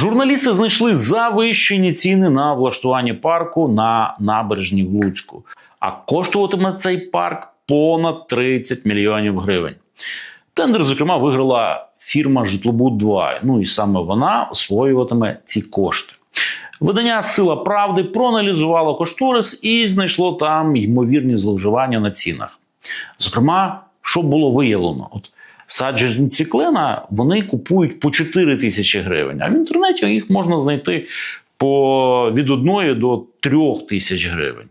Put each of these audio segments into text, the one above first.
Журналісти знайшли завищені ціни на влаштування парку на набережні в Луцьку. А коштуватиме цей парк понад 30 мільйонів гривень. Тендер, зокрема, виграла фірма Житлобуд 2 Ну і саме вона освоюватиме ці кошти. Видання Сила правди проаналізувало кошторис і знайшло там ймовірні зловживання на цінах. Зокрема, що було виявлено? От саджанці клена вони купують по 4 тисячі гривень, а в інтернеті їх можна знайти по від 1 до 3 тисяч гривень.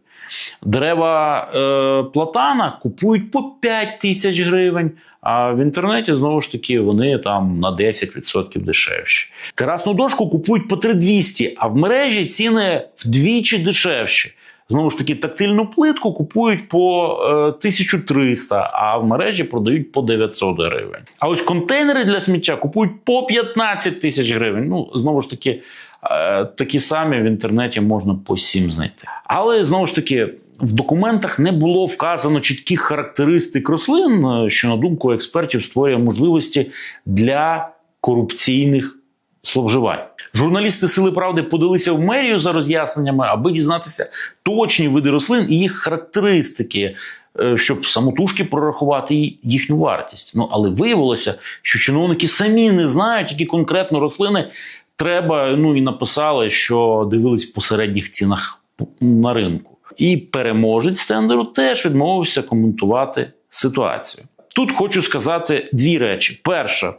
Дерева е, платана купують по 5 тисяч гривень, а в інтернеті знову ж таки вони там на 10% дешевші. Терасну дошку купують по 3200, а в мережі ціни вдвічі дешевші. Знову ж таки, тактильну плитку купують по е, 1300, а в мережі продають по 900 гривень. А ось контейнери для сміття купують по 15 тисяч гривень. Ну, знову ж таки, е, такі самі в інтернеті можна по 7 знайти. Але знову ж таки. В документах не було вказано чітких характеристик рослин, е, що на думку експертів створює можливості для корупційних зловживань. Журналісти Сили Правди подалися в мерію за роз'ясненнями, аби дізнатися точні види рослин і їх характеристики, е, щоб самотужки прорахувати їхню вартість. Ну але виявилося, що чиновники самі не знають, які конкретно рослини треба. Ну і написали, що дивились по середніх цінах на ринку. І переможець тендеру теж відмовився коментувати ситуацію. Тут хочу сказати дві речі: перша.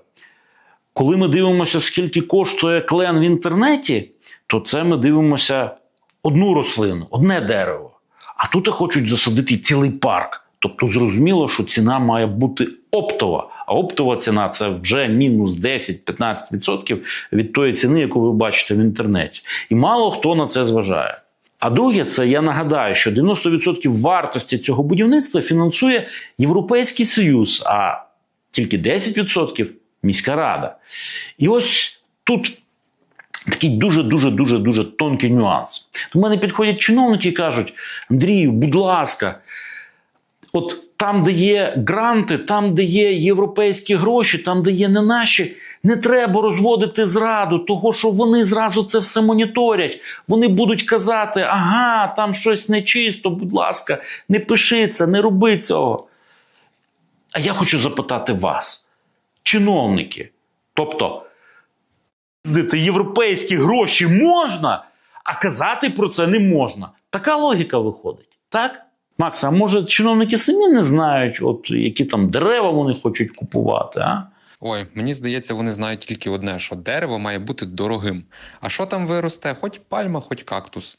Коли ми дивимося, скільки коштує клен в інтернеті, то це ми дивимося одну рослину, одне дерево. А тут хочуть засадити цілий парк. Тобто зрозуміло, що ціна має бути оптова. А оптова ціна це вже мінус 10-15% від тої ціни, яку ви бачите в інтернеті. І мало хто на це зважає. А друге, це я нагадаю, що 90% вартості цього будівництва фінансує Європейський Союз, а тільки 10% міська рада. І ось тут такий дуже дуже дуже дуже тонкий нюанс. До мене підходять чиновники і кажуть: Андрію, будь ласка, от там, де є гранти, там, де є європейські гроші, там, де є не наші. Не треба розводити зраду, того що вони зразу це все моніторять. Вони будуть казати, ага, там щось нечисто, будь ласка, не пиши це, не роби цього. А я хочу запитати вас, чиновники, тобто, європейські гроші можна, а казати про це не можна. Така логіка виходить, так? Макса, а може чиновники самі не знають, от які там дерева вони хочуть купувати, а? Ой, мені здається, вони знають тільки одне: що дерево має бути дорогим. А що там виросте? Хоч пальма, хоч кактус.